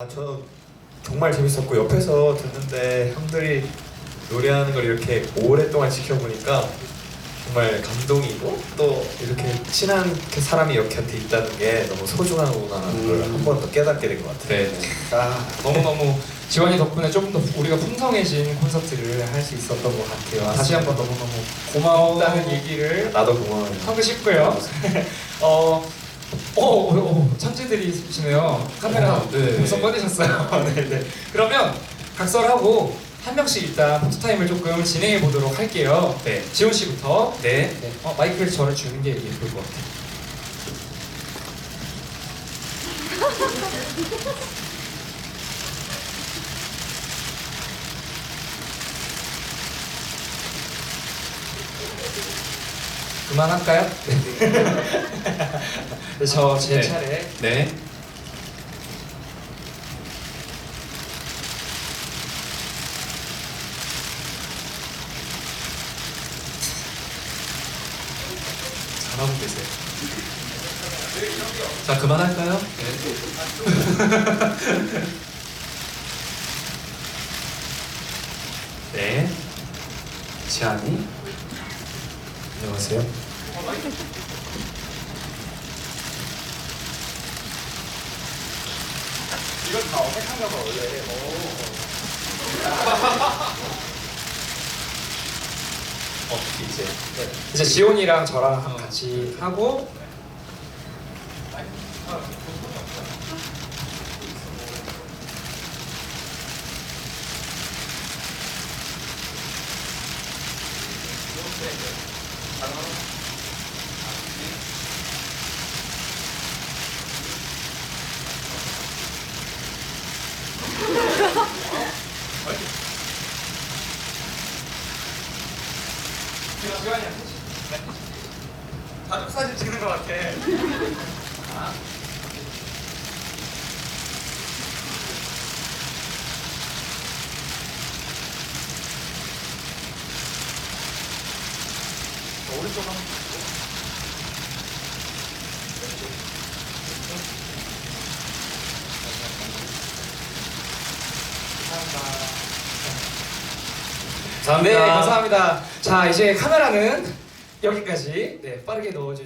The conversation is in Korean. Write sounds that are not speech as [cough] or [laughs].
아, 저 정말 재밌었고 옆에서 듣는데 형들이 노래하는 걸 이렇게 오랫동안 지켜보니까 정말 감동이고 또 이렇게 친한 사람이 이렇게 곁에 있다는 게 너무 소중하구나라는 걸 한 번 더 깨닫게 된 것 같아요. 네. 아, 너무너무 지원이 덕분에 조금 더 우리가 풍성해진 콘서트를 할 수 있었던 것 같아요. 다시 한번 너무너무 고마웠다는 얘기를 나도 고마워요. 하고 싶고요. [laughs] 어, 어, 어, 어, 천재들이시네요. 카메라 어, 네. 벌써 꺼내셨어요. [laughs] 네, 네. 그러면 각설하고 한 명씩 일단 포토 타임을 조금 진행해 보도록 할게요. 네. 지원 씨부터. 네. 네. 어, 마이크를 저를 주는 게 예쁠 것 같아요. [laughs] 그만할까요? [laughs] 네. 저제 네. 차례. 네. 잘하고 계세요. 자, 그만할까요? 네. [laughs] 네. 지안이. 안녕하세요. 이건 다 어색한가 봐 원래. 어떻게 이제. 이제 지온이랑 저랑 같이 하고 가족 사진 찍는 것 같아. 오른쪽 한번 네 감사합니다. 자 이제 카메라는 여기까지 네 빠르게 넣어주.